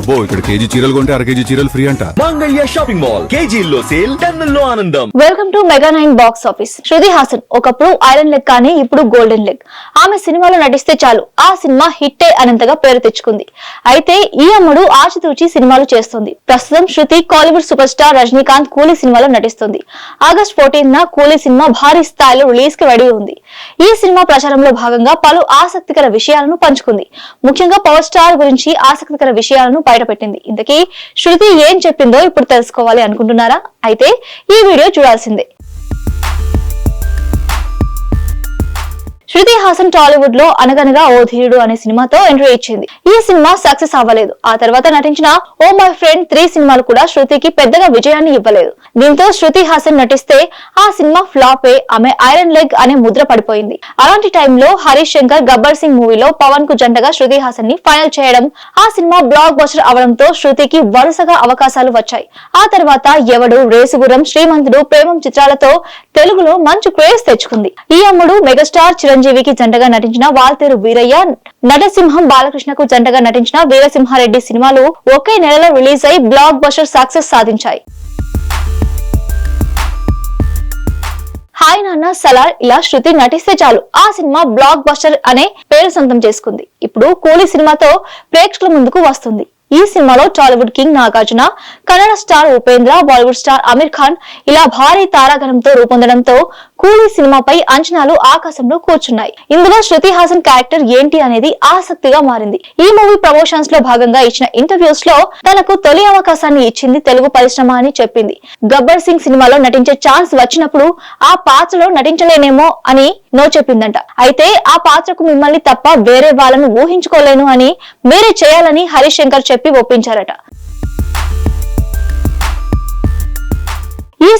అబ్బో ఇక్కడ కేజీ చీరలు కొంటే అర కేజీ చీరలు ఫ్రీ అంట. Mangalya shopping mall. కేజీల్లో సేల్ టన్నుల్లో ఆనందం. Welcome to mega nine box office Shruti Haasan ఒకప్పుడు ఐరన్ లెగ్ కానీ ఇప్పుడు గోల్డెన్ లెగ్ ఆమె సినిమాలో నటిస్తే చాలు. ఆ సినిమా హిట్టే అనంతగా పేరు తెచ్చుకుంది. అయితే ఈ అమ్మడు ఆచితూచి సినిమాలు చేస్తుంది. ప్రస్తుతం Shruti Kollywood super star Rajinikanth Coolie సినిమాలో నటిస్తుంది. ఆగస్ట్ ఫోర్టీన్ న కూలీ సినిమా భారీ స్థాయిలో రిలీజ్కి రెడీ ఉంది. ఈ సినిమా ప్రచారంలో భాగంగా పలు ఆసక్తికర విషయాలను పంచుకుంది. ముఖ్యంగా పవర్ స్టార్ గురించి ఆసక్తికర విషయాలను బయటపెట్టింది. ఇంతకీ శృతి ఏం చెప్పిందో ఇప్పుడు తెలుసుకోవాలి అనుకుంటున్నారా? అయితే ఈ వీడియో చూడాల్సిందే. శృతి హాసన్ టాలీవుడ్లో అనగనగా ఓ ధీరుడు అనే సినిమాతో ఎంట్రీ ఇచ్చింది. ఈ సినిమా సక్సెస్ అవ్వలేదు. ఆ తర్వాత నటించిన ఓ మై ఫ్రెండ్ త్రీ సినిమాలు కూడా శృతికి పెద్దగా విజయాన్ని ఇవ్వలేదు. దీంతో శృతి హాసన్ నటిస్తే ఆ సినిమా ఫ్లాప్ ఆమె ఐరన్ లెగ్ అనే ముద్ర పడిపోయింది. అలాంటి టైంలో హరీష్ శంకర్ గబ్బర్ సింగ్ మూవీలో పవన్కు జంటగా శృతి హాసన్ని ఫైనల్ చేయడం ఆ సినిమా బ్లాక్ బస్టర్ అవడంతో శృతికి వరుసగా అవకాశాలు వచ్చాయి. ఆ తర్వాత ఎవడు రేసుగురం శ్రీమంతుడు ప్రేమం చిత్రాలతో తెలుగులో మంచి క్రేజ్ తెచ్చుకుంది. ఈ అమ్ముడు మెగాస్టార్ చిరంజీవి చిరంజీవికి జంటగా నటించిన వాల్తేరు వీరయ్య నటసింహం బాలకృష్ణకు జంటగా నటించిన వీరసింహారెడ్డి సినిమాలు ఒకే నెలలో రిలీజ్ అయి బ్లాక్ బస్టర్ సక్సెస్ సాధించాయి. హాయ్ నాన్న సలార్ ఇలా శృతి నటిస్తే చాలు. ఆ సినిమా బ్లాక్ బస్టర్ అనే పేరు సొంతం చేసుకుంది. ఇప్పుడు కూలీ సినిమాతో ప్రేక్షకుల ముందుకు వస్తుంది. ఈ సినిమాలో Tollywood king Nagarjuna Kannada star Upendra Bollywood star Aamir Khan ఇలా భారీ తారాగణంతో రూపొందడంతో కూలీ సినిమాపై అంచనాలు ఆకాశంలో కూర్చున్నాయి. ఇందులో శృతి హాసన్ క్యారెక్టర్ ఏంటి అనేది ఆసక్తిగా మారింది. ఈ మూవీ ప్రమోషన్స్లో భాగంగా ఇచ్చిన ఇంటర్వ్యూస్లో తనకు తొలి అవకాశాన్ని ఇచ్చింది తెలుగు పరిశ్రమ అని చెప్పింది. గబ్బర్ సింగ్ సినిమాలో నటించే ఛాన్స్ వచ్చినప్పుడు ఆ పాత్రలో నటించలేనేమో అని నో చెప్పిందంట. అయితే ఆ పాత్రకు మిమ్మల్ని తప్ప వేరే వాళ్ళను ఊహించుకోలేను అని మీరే చేయాలని హరిశంకర్ శంకర్ చెప్పి ఒప్పించారట.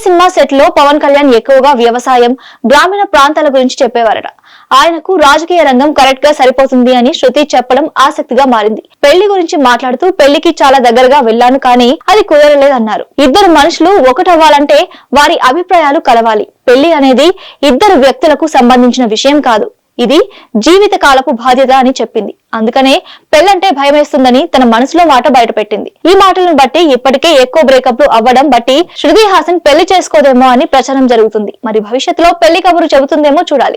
సినిమా సెట్లో పవన్ కళ్యాణ్ ఎక్కువగా వ్యవసాయం గ్రామీణ ప్రాంతాల గురించి చెప్పేవారట. ఆయనకు రాజకీయ రంగం కరెక్ట్గా సరిపోతుంది అని శృతి చెప్పడం ఆసక్తిగా మారింది. పెళ్ళి గురించి మాట్లాడుతూ పెళ్ళికి చాలా దగ్గరగా వెళ్ళాను కానీ అది కుదరలేదన్నారు. ఇద్దరు మనుషులు ఒకటవ్వాలంటే వారి అభిప్రాయాలు కలవాలి. పెళ్ళి అనేది ఇద్దరు వ్యక్తులకు సంబంధించిన విషయం కాదు. ఇది జీవిత కాలపు బాధ్యత అని చెప్పింది. అందుకనే పెళ్ళంటే భయమేస్తుందని తన మనసులో మాట బయటపెట్టింది. ఈ మాటలను బట్టి ఇప్పటికే ఎక్కువ బ్రేకప్లు అవ్వడం బట్టి శృతి హాసన్ పెళ్ళి చేసుకోదేమో అని ప్రచారం జరుగుతుంది. మరి భవిష్యత్తులో పెళ్ళి కబురు చెబుతుందేమో చూడాలి.